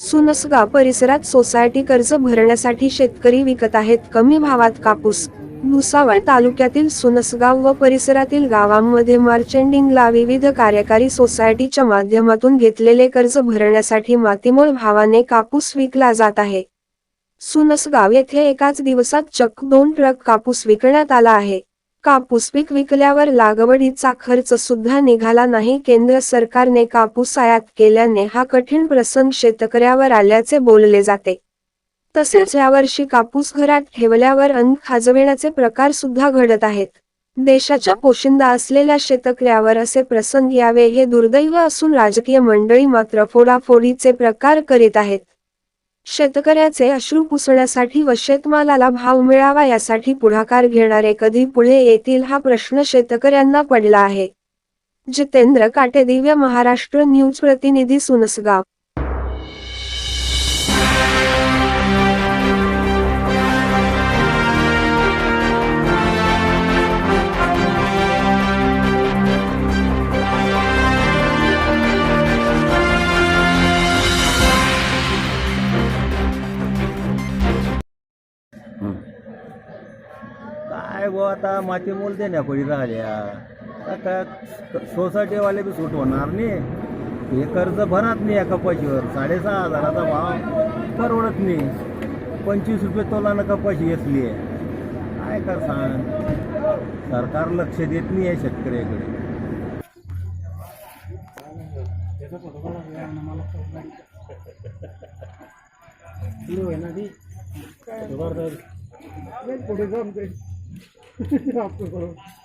सुनसगाव परिसरात सोसायटी कर्ज भरण्यासाठी शेतकरी विकत आहेत. कमी भावात कापूस. भुसावळ तालुक्यातील सुनसगाव व परिसरातील गावांमध्ये मार्चेंडिंगला विविध कार्यकारी सोसायटीच्या माध्यमातून घेतलेले कर्ज भरण्यासाठी मातीमोल भावाने कापूस विकला जात आहे. सुनसगाव येथे एकाच दिवसात चक्क दोन ट्रक कापूस विकण्यात आला आहे. कापूस पीक विकल्यावर लागवडीचा खर्च सुद्धा निघाला नाही. केंद्र सरकारने कापूस आयात केल्याने हा कठीण प्रसंग शेतकऱ्यावर आल्याचे बोलले जाते. तसेच यावर्षी कापूस घरात ठेवल्यावर अन्न खाजविण्याचे प्रकार सुद्धा घडत आहेत. देशाच्या पोशिंदा असलेल्या शेतकऱ्यावर असे प्रसंग यावे हे दुर्दैव असून राजकीय मंडळी मात्र फोडाफोडीचे प्रकार करीत आहेत. शेतकऱ्याचे अश्रू पुसण्यासाठी व शेतमालाला भाव मिळावा यासाठी पुढाकार घेणारे कधी पुढे येतील हा प्रश्न शेतकऱ्यांना पडला आहे. जितेंद्र काटे दिव्य महाराष्ट्र न्यूज प्रतिनिधी सुनसगाव. काय गो आता माती मोल देण्या पडी राहिल्या. आता सोसायटीवाले बी सूट होणार नाही हे कर्ज भरत नाही एका कपाशीवर साडेसहा हजाराचा भाव परवडत नाही पंचवीस रुपये तोलानं कपाशी घेतली? आहे काय कर सांग सरकार लक्ष देत नाही आहे शेतकऱ्याकडे. पुढे जाऊन Yaptı bana.